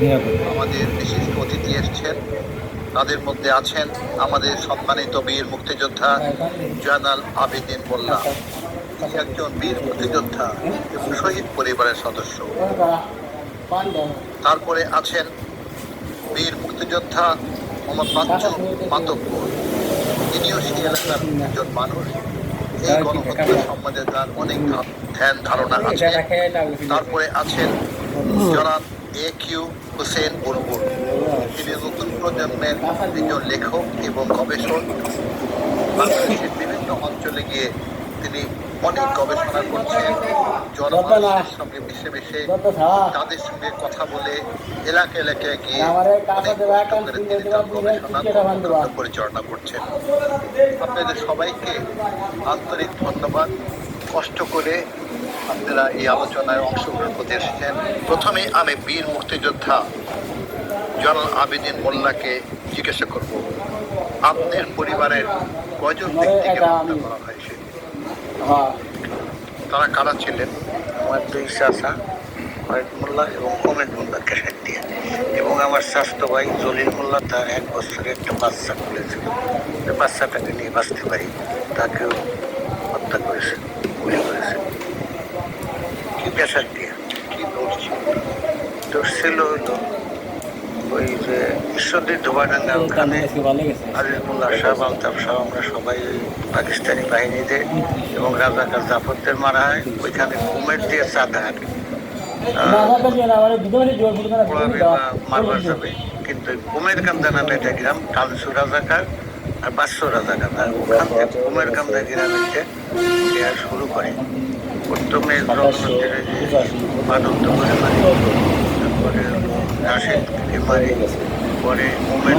আমাদের বিশিষ্ট অতিথি এসছেন। তাদের মধ্যে আছেন আমাদের সম্মানিত বীর মুক্তিযোদ্ধা জয়নাল আবেদিন মোল্লা। তিনি একজন বীর মুক্তিযোদ্ধা এবং শহীদ পরিবারের সদস্য। তারপরে আছেন বীর মুক্তিযোদ্ধা মোহাম্মদ বাচ্চু মাতব্বর। তিনিও সেই এলাকার একজন মানুষ। এই গণহত্যা সম্বন্ধে তার অনেক ধ্যান ধারণা আছে। তারপরে আছেন জনাব এ কিউ হোসেন বুলবুল তিনি নতুন প্রজন্মের একজন লেখক এবং গবেষক। বাংলাদেশের বিভিন্ন অঞ্চলে গিয়ে তিনি অনেক গবেষণা করছেন। জনমানুষের সঙ্গে মিশে মিশে তাদের সঙ্গে কথা বলে এলাকা এলাকায় গিয়ে তিনি গবেষণা পরিচালনা করছেন। আপনাদের সবাইকে আন্তরিক ধন্যবাদ। কষ্ট করে আপনারা এই আলোচনায় অংশগ্রহণ করতে এসেছেন। প্রথমে আমি বীর মুক্তিযোদ্ধা জনাল আবেদিন মোল্লাকে জিজ্ঞাসা করব আপনার পরিবারের কয়জন ব্যক্তিকে হত্যা করা হয়েছে? তারা কারা ছিলেন? আমার দুই চাষা কয়েক মোল্লা এবং কমেট মোল্লা কেশার দিয়ে। এবং আমার স্বাস্থ্য ভাই জলিল মোল্লা তার এক বছরের একটা বাচ্চা খুলেছিল। বাচ্চাটাকে নিয়ে বাঁচতে পারি তাকেও হত্যা করেছে। পেশার দিয়ে। কি বলছি তো ছিল হলো ওই যে ঈশ্বরদী ধোবাডাঙ্গা ওখানে। আজিজুল্লাহ শাহ আলতাফ শাহ আমরা সবাই ওই পাকিস্তানি বাহিনীদের এবং রাজাকার জাফরদের মারা হয়। ওইখানে কুমের দিয়ে চাঁদা আনে মারবার যাবে কিন্তু কুমের কান্দা নামে একটা গ্রাম কালসু রাজাকার আর বাৎসু রাজাকার। আর ওখান থেকে কুমের কান্দা দেওয়া শুরু করে। প্রথমে মানন্দ করে মারে তারপরে রাশেদকে মারে পরে কুমের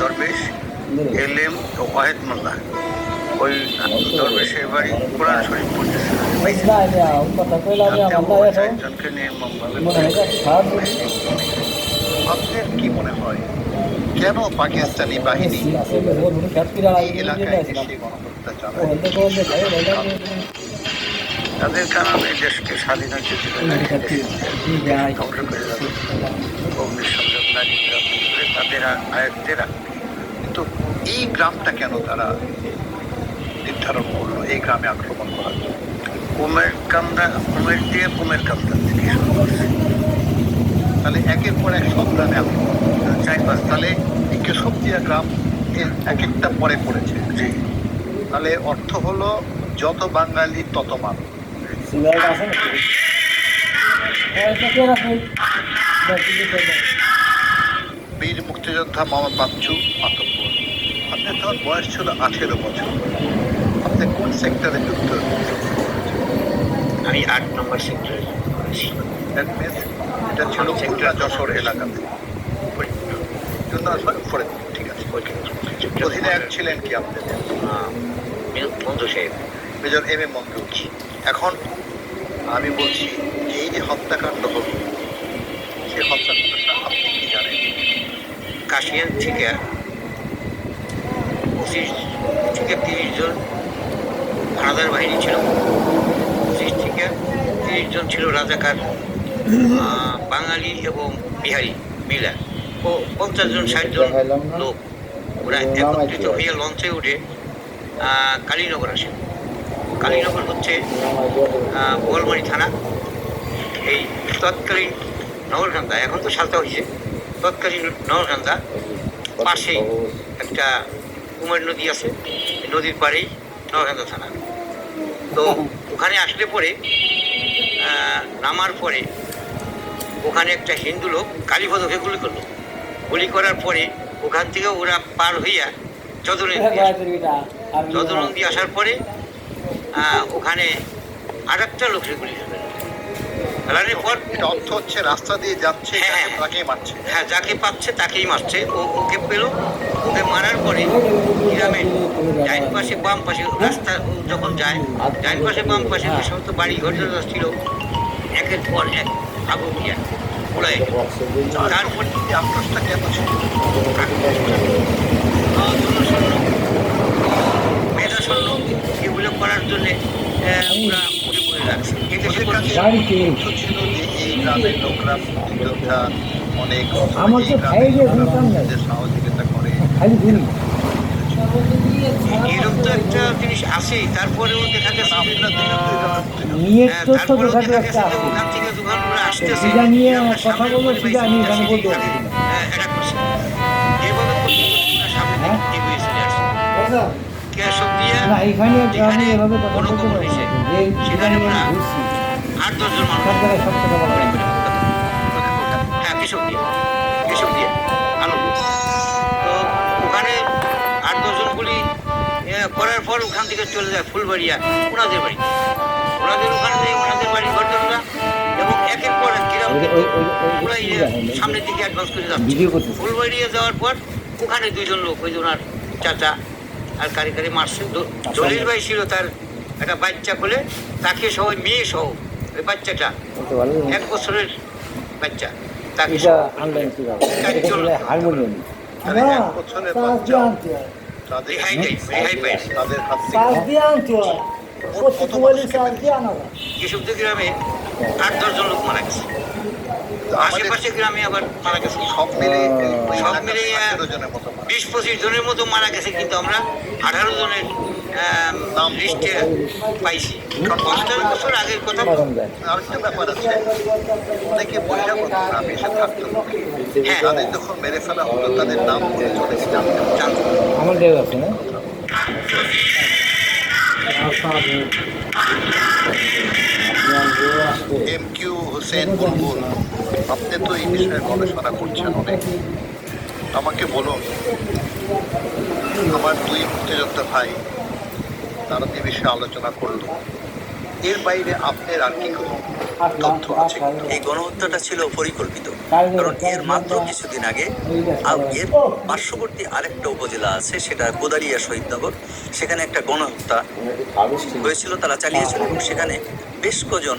দরবেশ এলেম ও ওয়াহেদ মোল্লা। ওই দরবেশের বাড়ি কোরআন শরীফ পড়তেছিল নির্মমভাবে আপনার কি মনে হয়? কেন পাকিস্তানি বাহিনী এলাকায় এসে তাদের কারণে দেশকে স্বাধীন সংযোগ তাদের আয়ত্তে রাখবে। কিন্তু এই গ্রামটা কেন তারা নির্ধারণ করল? এই গ্রামে আক্রমণ করার জন্য। কুমের কান্দা কুমের দিয়ে কুমের কান্দা থেকে তাহলে একের পর এক সন্তান আক্রমণ। চার পাঁচ, তাহলে কেশবদিয়া গ্রাম এক একটা পরে পড়েছে জি তাহলে অর্থ হলো যত বাঙালি তত মানুষ। বীর মুক্তিযোদ্ধা মামা বাচ্চু মাতব্বর আপনার তখন বয়স ছিল আঠেরো বছর। আপনি কোন সেক্টরে যুক্ত? আমি আট নম্বর সেক্টরে এটা ছিল খুলনা যশোর এলাকাতে। ঠিক আছে। অধিনায়ক ছিলেন কি আপনাদের বন্ধু সাহেব। মেজর এম এ মঞ্জুর এখন আমি বলছি এই যে হত্যাকাণ্ড হলো সেই হত্যাকাণ্ডটা আপনি কি জানেন? কাশিয়ান থেকে পঁচিশ থেকে তিরিশ জন হানাদার বাহিনী ছিল। পঁচিশ থেকে তিরিশ জন ছিল রাজাকার আহ, বাঙালি এবং বিহারি মিলা। ও পঞ্চাশ জন ষাট জন লোক। ওরা একত্রিত হয়ে লঞ্চে উঠে কালীনগর আসে। কালীনগর হচ্ছে বোয়ালমারি থানা। এই তৎকালীন নগরকান্দা এখন তো সালতা হয়েছে তৎকালীন নগরকান্দা পাশেই একটা কুমার নদী আছে। নদীর পাড়েই নগরকান্দা থানা। তো ওখানে আসলে পরে নামার পরে ওখানে একটা হিন্দু লোক কালীপদকে গুলি করল। গুলি করার পরে ওখান থেকে ওরা পার হইয়া চদনে চদনন্দি আসার পরে ওখানে আর একটা লোকের গুলি। ফেলানোর পর অর্থ হচ্ছে রাস্তা দিয়ে যাচ্ছে হ্যাঁ, হ্যাঁ। তাকেই মারছে। হ্যাঁ যাকে পাচ্ছে তাকেই মারছে। ও ওকে পেল ওকে মারার পরে গ্রামের ডাইন পাশে বাম পাশে রাস্তা যখন যায় ডাইন পাশে বাম পাশে যে সমস্ত বাড়ি ঘর যা ছিল একের পর এক আগুন দিয়া পোড়ায় তারপর আক্রোশটা কেন ছিল? এগুলো করার জন্যে ওরা পরে পরে রাখছে এদেশে ওদের কাছে ছিল যে এই গ্রামের লোকরা মুক্তিযোদ্ধা অনেক। যে সহযোগিতা করে এরকম তো একটা জিনিস আছেই তারপরেও দেখা যাচ্ছে। নিয়ে হ্যাঁ, তারপরেও দেখা ওখান থেকে আসতেছে। হ্যাঁ, এটা করছে। এভাবে করতে করতে হ্যাঁ? এগিয়ে চলে আসছে। দিয়া যেখানে হয়েছে, সেখানে ওরা আট দশজন মানুষ। যায়। হ্যাঁ কেশব দিয়ে। কেশব দিয়ে। আনন্দ তো ওখানে আট দশজন গুলি এ, করার পর ওখান থেকে চলে যায় ফুলবাড়িয়া ওনাদের বাড়ি। ওনাদের ওখানে যাই ওনাদের বাড়ি ঘর দরজা এবং একের পর এক ওই- ইয়ে সামনের দিকে অ্যাডভান্স করে যাচ্ছে। ফুলবাড়িয়া যাওয়ার পর ওখানে দুইজন লোক ওই ওনার চাচা আর কারি কারি মারছে। দ- দলিল ভাই ছিল তার একটা বাচ্চা বলে তাকে সবাই মেয়ে সহ ওই বাচ্চাটা। এক বছরের বাচ্চা তাকে হারমোনিয়াম। এক বছরের বাচ্চা। তাদের রেহাই দেয় রেহাই পায় তাদের হাত থেকে। কৃষকদের গ্রামে আট দশজন লোক মারা গেছে। আশেপাশে গ্রামে আবার মারা গেছে। সব মিলে সব মিলে, জনের মতো বিশ পঁচিশ জনের মতো মারা গেছে কিন্তু আমরা আঠারো জনের নাম লিস্টে পাইছি। পঞ্চাশ বছর আগের কথা আরেকটা ব্যাপার আছে অনেকে পয়সা করতো না আমি এসে থাকতো হ্যাঁ। তাদের যখন মেরে ফেলা হলো তাদের নাম করে চলে গেছে জানতে পারলাম। জানতো আমার দেও আছে না? এম কিউ হোসেন বুলবুল, আপনি তো এই বিষয়ে গবেষণা করছেন অনেক। আমাকে বলুন, আমার দুই মুক্তিযোদ্ধা ভাই, তারা এই বিষয়ে আলোচনা করল। এর বাইরে আপনার আর কি তথ্য আছে? এই গণহত্যাটা ছিল পরিকল্পিত, কারণ এর মাত্র কিছুদিন আগে এর পার্শ্ববর্তী আরেকটা উপজেলা আছে, সেটা কোদারিয়া শহীদনগর। সেখানে একটা গণহত্যা হয়েছিল, তারা চালিয়েছিল, এবং সেখানে বেশ কজন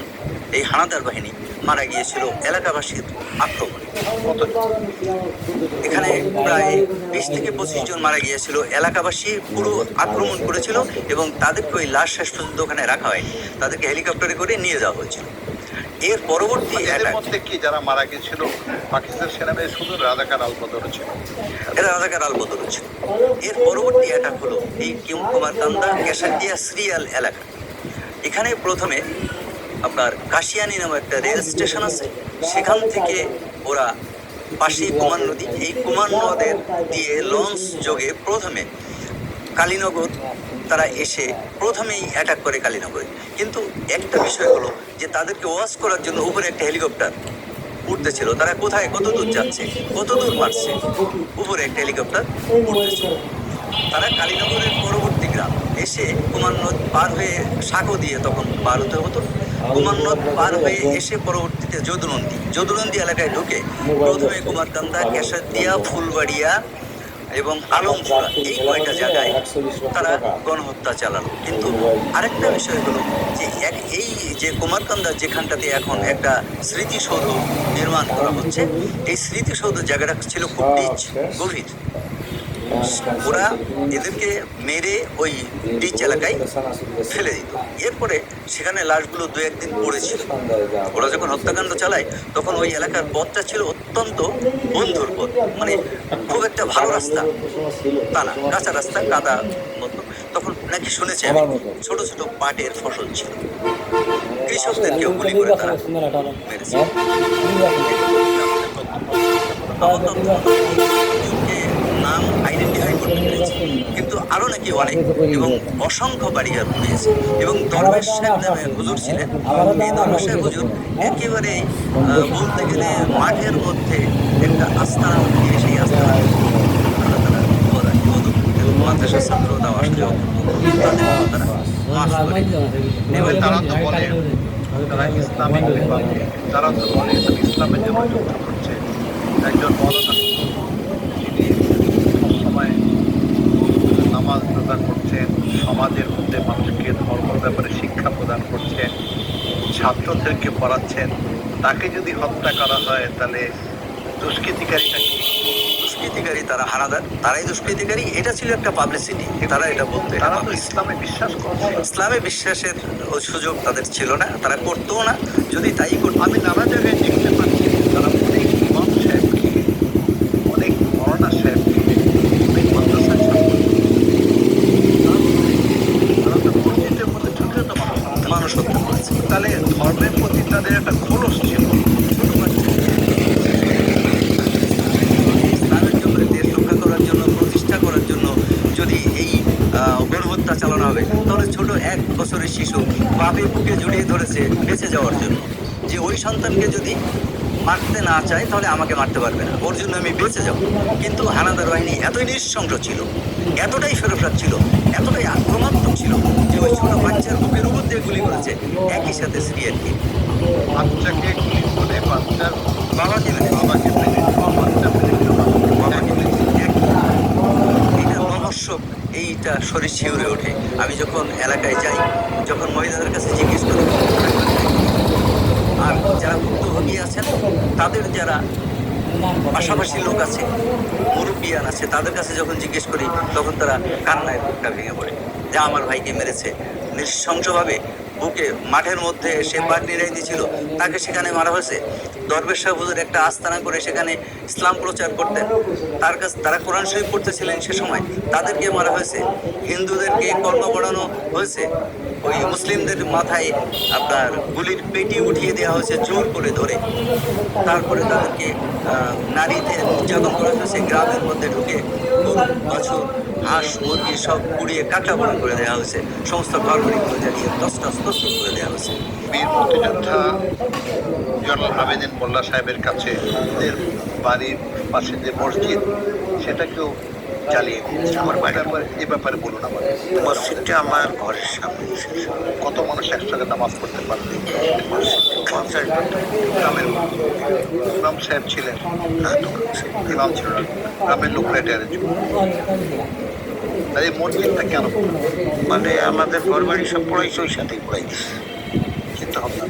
এই হানাদার বাহিনী মারা গিয়েছিল এলাকাবাসীর আক্রমণে। এখানে প্রায় বিশ থেকে পঁচিশ জন মারা গিয়েছিল। এলাকাবাসী পুরো আক্রমণ করেছিল এবং তাদেরকে ওই লাশ শেষ পর্যন্ত ওখানে রাখা হয়নি। তাদেরকে হেলিকপ্টারে করে নিয়ে যাওয়া হয়েছিল। এর পরবর্তী মধ্যে কি যারা মারা গেছিল পাকিস্তান সেনাবাহিনী শুধু রাজাকার আলবদর ছিল। এরা রাজাকার আলবদর ছিল। এর পরবর্তী অ্যাটাক হলো এই কিম কুমার কান্দা কেশাটিয়া সিরিয়াল এলাকা। এখানে প্রথমে আপনার কাশিয়ানি নামে একটা রেল স্টেশন আছে, সেখান থেকে ওরা পাশেই কুমার নদী। এই কুমার নদের দিয়ে লঞ্চ যোগে প্রথমে কালীনগর, তারা এসে প্রথমেই অ্যাটাক করে কালীনগরে। কিন্তু একটা বিষয় হলো যে তাদেরকে ওয়াশ করার জন্য উপরে একটা হেলিকপ্টার উঠতেছিল। তারা কোথায়? কত দূর যাচ্ছে? কত দূর মারছে উপরে একটা হেলিকপ্টার উঠতেছিল। তারা কালীনগরের পরবর্তী গ্রাম এসে কুমার নদ পার হয়ে সাঁকো দিয়ে তখন পার হতে হতো। কুমার নদ পার হয়ে এসে পরবর্তীতে যদুনন্দী। যদুনন্দী এলাকায় ঢুকে প্রথমে কুমারকান্দা কেশাদিয়া ফুলবাড়িয়া এবং আলমপুরা এই কয়টা জায়গায় তারা গণহত্যা চালালো। কিন্তু আরেকটা বিষয় হলো যে এক এই যে কুমারকান্দা যেখানটাতে এখন একটা স্মৃতিসৌধ নির্মাণ করা হচ্ছে এই স্মৃতিসৌধ জায়গাটা ছিল খুব ডিচ গভীর। ওরা এদেরকে মেরে ওই ডিচ এলাকায় ফেলে দিত। এরপরে সেখানে লাশগুলো দু একদিন পড়েছিল। ওরা যখন হত্যাকাণ্ড চালায় তখন ওই এলাকার পথটা ছিল অত্যন্ত বন্ধুর পথ। মানে খুব একটা ভালো রাস্তা। তা না কাঁচা রাস্তা কাদা মতো। তখন নাকি শুনেছি আমি ছোট ছোট পাটের ফসল ছিল। কৃষকদেরকেও গুলি করে তারা মেরেছে। দুজনকে নাম আইডেন্টিফাই করতে পেরেছি। কিন্তু আরও নাকি অনেক, এবং অসংখ্য বাড়িঘর পুড়িয়েছে এবং দরবেশ সাহেব নামে হুজুর ছিলেন। এই দরবেশ সাহেব হুজুর একেবারে বলতে গেলে মাঠের মধ্যে একটা আস্থানা উঠিয়ে সেই তারা এবং মাদ্রাসা ছাত্র দাও আসলে তাদের তারা তারা তো বলে, তারা ইসলামিক তো বলে ইসলামের জন্য করছে। একজন মৌলানা রোজা করছেন সমাজের মধ্যে মানুষকে ধর্মের ব্যাপারে শিক্ষা প্রদান করছেন ছাত্রদেরকে পড়াচ্ছেন। তাকে যদি হত্যা করা হয় তাহলে দুষ্কৃতিকারীটা কি? দুষ্কৃতিকারী তারা হানাদার তারাই দুষ্কৃতিকারী? এটা ছিল একটা পাবলিসিটি তারা এটা বলতো তারা তো ইসলামে বিশ্বাস করছে ইসলামে বিশ্বাসের সুযোগ তাদের ছিল না তারা করতো না। যদি তাই করতো আমি নানা জায়গায় দেখতে পাচ্ছি তারা অনেক ইমাম সাহেবকে অনেক মরানা সাহেবকে অনেক মাদ্রাসার ছাত্রকে, তারা তো মসজিদের মধ্যে ঢুকেও তো মানুষ হত্যা মানুষ হত্যা করেছে তাহলে ধর্মের প্রতি তাদের একটা খোলস ছিল। ইসলামের জন্য, দেশ রক্ষা করার জন্য, প্রতিষ্ঠা করার জন্য যদি এই গণহত্যা চালানো হবে, তাহলে ছোট এক বছরের শিশু বাপে বুকে জড়িয়ে ধরেছে বেঁচে যাওয়ার জন্য। যে ওই সন্তানকে যদি মারতে না চায়, তাহলে আমাকে মারতে পারবে না। ওর জন্য আমি বেঁচে যাব। কিন্তু হানাদার বাহিনী এতই নৃশংস ছিল, এতটাই ফেরফরাত ছিল, এতটাই আক্রমণাত্মক যে বাচ্চার বুকের উপর দিয়ে গুলি করেছে। একই সাথে সিরিয়ালকে। বাচ্চাকে গুলি করে বাচ্চার বাবাকে মেরে বাবাকে মেরে বাচ্চা মেরে বাবাকে মেরে রহস্য এইটা শরীর শিউরে ওঠে। আমি যখন এলাকায় যাই যখন মহিলাদের কাছে জিজ্ঞেস করি আর যারা ভুক্তভোগী আছেন তাদের যারা পাশাপাশি লোক আছে মুরব্বিয়ান আছে তাদের কাছে যখন জিজ্ঞেস করি তখন তারা কান্নায় বুকটা ভেঙে পড়ে। যে আমার ভাইকে মেরেছে। নৃশংসভাবে বুকে মাঠের মধ্যে সে পাট নিরাই দিয়েছিল, তাকে সেখানে মারা হয়েছে। দরবেশ হুজুর একটা আস্তানা করে সেখানে ইসলাম প্রচার করতেন। তার কাছে তারা কোরআন শরীফ পড়তেছিলেন সে সময়, তাদেরকে মারা হয়েছে। হিন্দুদেরকে কর্ম পড়ানো হয়েছে। ওই মুসলিমদের মাথায় আপনার গুলির পেটি উঠিয়ে দেওয়া হয়েছে জোর করে ধরে। তারপরে তাদেরকে নারীদের নির্যাতন করা হয়েছে গ্রামের মধ্যে ঢুকে বাছুর। হাঁস মুরগি সব পুড়িয়ে কাটা বড় করে দেওয়া হয়েছে। সমস্ত ঘরবাড়িগুলো জ্বালিয়ে দশটা স্তস্ত করে দেওয়া হয়েছে। বীর মুক্তিযোদ্ধা জনাল আবেদিন মোল্লা সাহেবের কাছে ওদের বাড়ির পাশে যে মসজিদ সেটাকেও জ্বালিয়ে দিয়েছে। আমার ব্যাপারে এই ব্যাপারে বলুন আমার মসজিদটা আমার ঘরের সামনে কত মানুষ একসঙ্গে নামাজ পড়তে পারবে? পঞ্চাশ গ্রামের ইমাম সাহেব ছিলেন। হ্যাঁ, ইমাম ছিল না। গ্রামের লোকরা এটা এই মসজিদটা কেন মানে আমাদের বাড়ি সব পড়াইছে ওই সাথেই পড়াই দিচ্ছে চিন্তা ভাবনা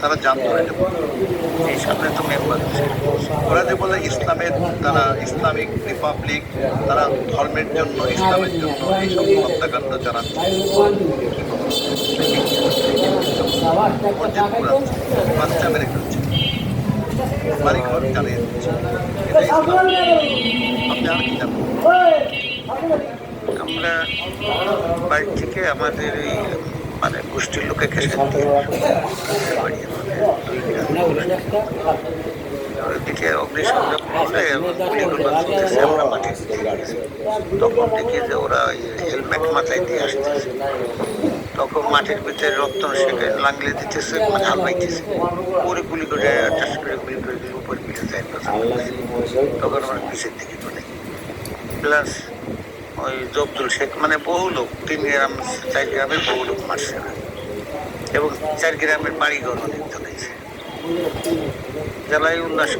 তারা জানতো এটা এই সামনে তো মেম্বার ওরা যে বলে ইসলামের তারা ইসলামিক রিপাবলিক তারা ধর্মের জন্য ইসলামের জন্য এইসব হত্যাকাণ্ড পোড়াচ্ছে, বাচ্চা মেরে ফেলছে। বাড়ি ঘর জ্বালিয়ে দিচ্ছে। আপনি আর কি জানবেন আমরা বাড়ি থেকে আমাদের এই মানে গোষ্ঠীর লোকে গ্রাম। ওদিকে অগ্নিসংযোগ চলতেছে আমরা মাঠে। তখন দেখি যে ওরা হেলমেট মাথায় দিয়ে আসতেছে তখন মাঠের ভিতরে রক্ত সেখানে লাগলে দিতেছে মানে হাল পাইতেছে ওরে গুলি করে টাস করে গুলি করে উপর পিঠে যায় তখন আমরা পিছের দিকে চলে প্লাস ওই জব্দুল শেখ মানে বহু লোক, তিন গ্রাম, চার গ্রামের বহু লোক মারছে। না এবং চার গ্রামের বাড়িঘর অনেক জ্বালাইছে। জ্বালাই উল্লাস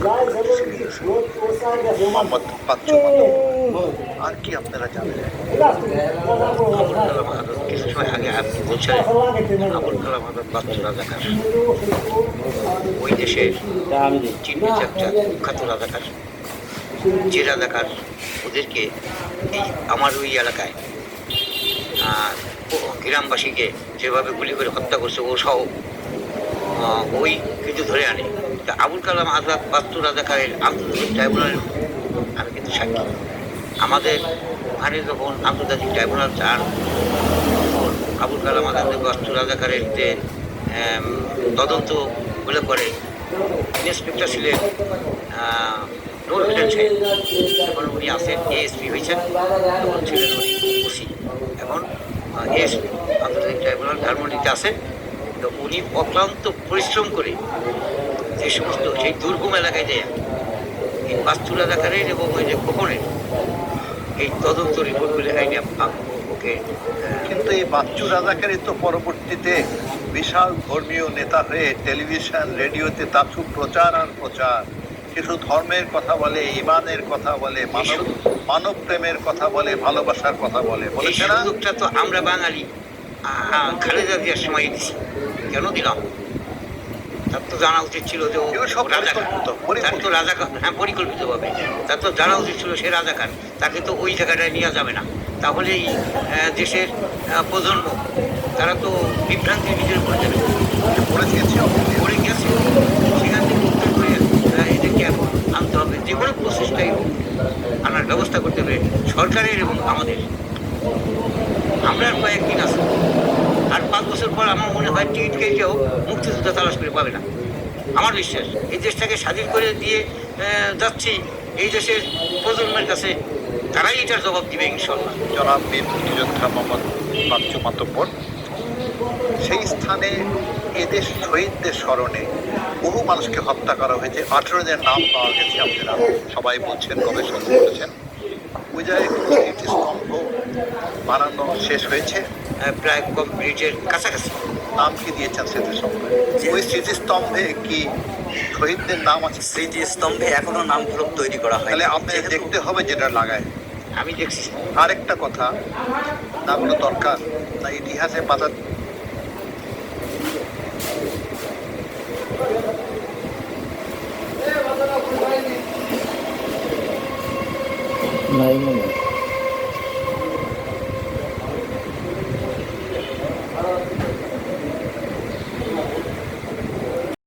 আর কি আপনারা জানেন? কিছু সময় আগে আপনি বলছিলেন, আবুল কালাম আজাদ ওই দেশের চিহ্নিত একটা কুখ্যাত রাজাকার, যে রাজাকার, ওদেরকে আমার ওই এলাকায়। গ্রামবাসীকে যেভাবে গুলি করে হত্যা করছে ও সহ ওই কিন্তু ধরে আনে। তা আবুল কালাম আজাদ বাস্তু রাজাকারের আন্তর্জাতিক ট্রাইব্যুনাল আমি কিন্তু সাক্ষী। আমাদের ওখানে যখন আন্তর্জাতিক ট্রাইব্যুনাল তখন আবুল কালাম আজাদের বাস্তু রাজাকারের যে এম, তদন্তগুলো করে ইন্সপেক্টর ছিলেন নূর হোসেন এখন উনি আছেন এএসপি হয়েছেন। তখন ছিলেন উনি ওসি। এখন এএসপি আন্তর্জাতিক ট্রাইব্যুনাল ধানমন্ডিতে আছেন। তো উনি অক্লান্ত পরিশ্রম করে যে সমস্ত, সেই দুর্গম এলাকায় যায়, এই বাস্তু রাজাকারের এবং ওই যে খোকনের এই তদন্ত রিপোর্টগুলো আইনে ওকে কিন্তু এই বাচ্চু রাজাকারই তো পরবর্তীতে বিশাল ধর্মীয় নেতা হয়ে টেলিভিশন, রেডিওতে তার শুধু প্রচার আর প্রচার কিছু ধর্মের কথা বলে ইমানের কথা বলে মানব মানব প্রেমের কথা বলে ভালোবাসার কথা বলে। বলেছে না? তো আমরা বাঙালি। খালেদা জিয়ার সময় দিছি। কেন দিলাম? তার তো জানা উচিত ছিল যে তার তো রাজাকার হ্যাঁ পরিকল্পিতভাবে। তার তো জানা উচিত ছিল সে রাজাকার। তাকে তো ওই জায়গাটায় নেওয়া যাবে না। তাহলে এই দেশের প্রজন্ম তারা তো বিভ্রান্তি নিজের করে যাবে পড়ে গেছে সেখান থেকে উত্তর করে আহ, এদেরকে এখন আনতে হবে। যে কোনো প্রচেষ্টাই হোক আনার ব্যবস্থা করতে হবে সরকারের এবং আমাদের। আমরা আর কয়েকদিন আছি। আর পাঁচ বছর পর আমার মনে হয় টিকিট কেটেও মুক্তিযোদ্ধা তালাশ করে পাবে না। আমার বিশ্বাস, এই দেশটাকে স্বাধীন করে দিয়ে যাচ্ছি এই দেশের প্রজন্মের কাছে। তারাই এটার জবাব দিবে ইনশাল্লাহ মোহাম্মদ সেই স্থানে এদের শহীদদের স্মরণে বহু মানুষকে হত্যা করা হয়েছে। আঠেরো জনের নাম পাওয়া গেছে আপনারা সবাই বলছেন গবেষণা করেছেন। ওই জায়গায় বানানো শেষ হয়েছে প্রায় কমপ্লিটের কাছাকাছি। নাম কি দিয়েছেন স্মৃতিস্তম্ভে? ওই স্মৃতিস্তম্ভে কি শহীদদের নাম আছে? স্মৃতিস্তম্ভে এখনও নাম ফলক তৈরি করা হয় তাহলে আপনাদের দেখতে হবে যেটা লাগায়। আমি দেখছি। আরেকটা কথা না কোনো দরকার। না ইতিহাসে পাতা নাই মনে হয়।